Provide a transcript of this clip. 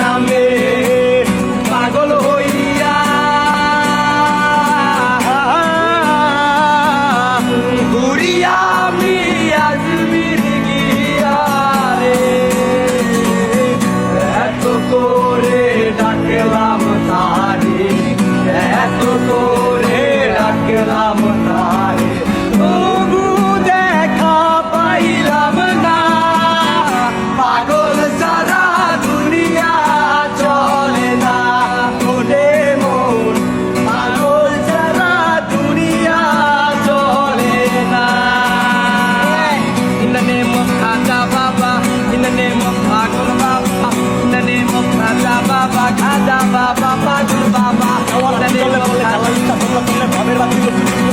নামে পাগল হইয়া। ঘুরিয়া আমি আজমির গিয়া রে। এত করে ডাকলাম তারে এত করে ডাকলাম তারে the name of Pagul Baba, in the name of Khaja Baba, Khaja Baba, Pagul Baba, in the name of Khaja ভাবের